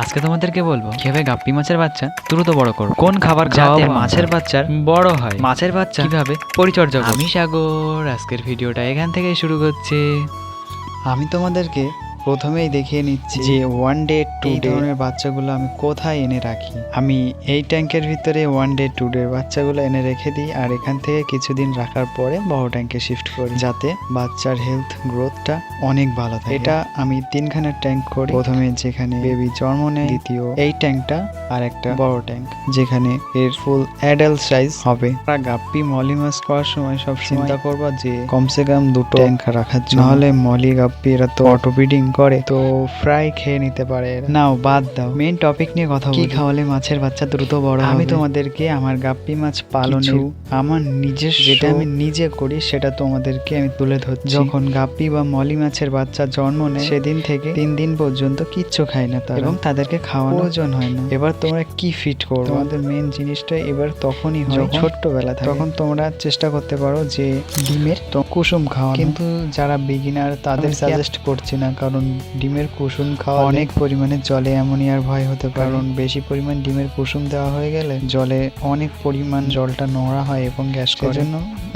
আজকে তোমাদেরকে বলব কীভাবে গাপ্পি মাছের বাচ্চা দ্রুত বড় করো কোন খাবার খাওয়াতে মাছের বাচ্চার বড় হয় মাছের বাচ্চা কীভাবে পরিচর্যা। আমি সাগর আজকের ভিডিওটা এখান থেকে শুরু করছে আমি তোমাদেরকে প্রথমেই দেখিয়ে নিচ্ছি যে ওয়ান ডে টু ডে ধরনের বাচ্চাগুলো আমি কোথায় এনে রাখি? আমি এই ট্যাঙ্কের ভিতরে ওয়ান ডে টু ডে বাচ্চাগুলো এনে রেখে দিই আর এখান থেকে কিছুদিন রাখার পরে বড় ট্যাঙ্কে শিফট করি যাতে বাচ্চার হেলথ গ্রোথটা অনেক ভালো থাকে। এটা আমি তিনখানের ট্যাঙ্ক করি। প্রথমে যেখানে বেবি জন্ম নেয় দ্বিতীয় এই ট্যাঙ্কটা আর একটা বড় ট্যাঙ্ক যেখানে এর ফুল অ্যাডাল্ট সাইজ হবে। আর গাপ্পি মলি মাছ করার সময় সব চিন্তা করবা যে কমসে কম দুটো ট্যাঙ্ক রাখার জন্য। নাহলে মলি গাপ্পি এরা তো অটো ব্রিডিং করে। তো ফ্রাই খেয়ে নিতে পারে নাও বাদ দাও। মেইন টপিক নিয়ে কথা কি খাওয়ালে মাছের বাচ্চা দ্রুত বড় আমি তোমাদেরকে আমার গাপ্পি মাছ পালনে আমার নিজের যেটা আমি নিজে করি সেটা তোমাদেরকে আমি তুলে ধরছি। যখন গাপ্পি বা মলি মাছের বাচ্চা জন্ম নেয় সেদিন থেকে তিন দিন পর্যন্ত কিচ্ছু খায় না তারা। এবং তাদেরকে খাওয়ানো ওজন হয় না। এবার তোমরা কি ফিট করো তোমাদের মেন জিনিসটা এবার তখনই হয় ছোট্টবেলা তখন তোমরা চেষ্টা করতে পারো যে ডিমের তো কুসুম খাওয়া। কিন্তু যারা বিগিনার তাদের সাজেস্ট করছি না কারণ ডিমের কুসুম খাওয়া অনেক পরিমাণে জলে অ্যামোনিয়ার ভয় হতে পারে। কারণ বেশি পরিমাণ ডিমের কুসুম দেওয়া হয়ে গেলে জলে অনেক পরিমাণ জলটা নোংরা হয় এবং গ্যাস করে। জন্য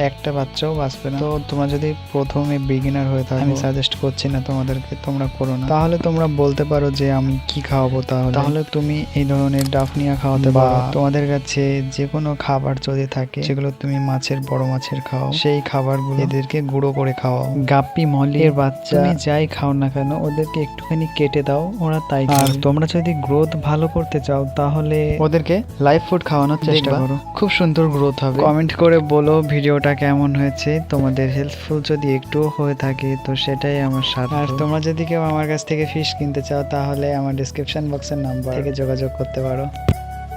একটা বাচ্চাও বাঁচবে না। তো তোমরা যদি প্রথমে বিগিনার হয়ে থাকো। আমি সাজেস্ট করছি না তোমাদেরকে তোমরা করো না। তাহলে তোমরা বলতে পারো যে আমি কি খাওয়াবো তাহলে। তাহলে তুমি এই ধরনের ডাফনিয়া খাওয়াতে পারো। তোমাদের কাছে যে কোনো খাবার যদি থাকে সেগুলো তুমি মাছের বড় মাছের খাও সেই খাবারগুলো এদেরকে গুঁড়ো করে খাওয়াও। গাপ্পি মলির বাচ্চা তুমি যাই খাও না কেন ওদেরকে একটুখানি কেটে দাও ওরা তাই আর তোমরা যদি গ্রোথ ভালো করতে চাও তাহলে ওদেরকে লাইফ ফুড খাওয়ানোর চেষ্টা করো। খুব সুন্দর গ্রোথ হবে। কমেন্ট করে বলো ভিডিওটা কেমন হয়েছে। তোমাদের হেল্পফুল যদি একটুও হয়ে থাকে তো সেটাই আমার সাথে আর তোমরা যদি কেউ আমার কাছ থেকে ফিশ কিনতে চাও তাহলে আমার ডিসক্রিপশন বক্সের নাম্বার থেকে যোগাযোগ করতে পারো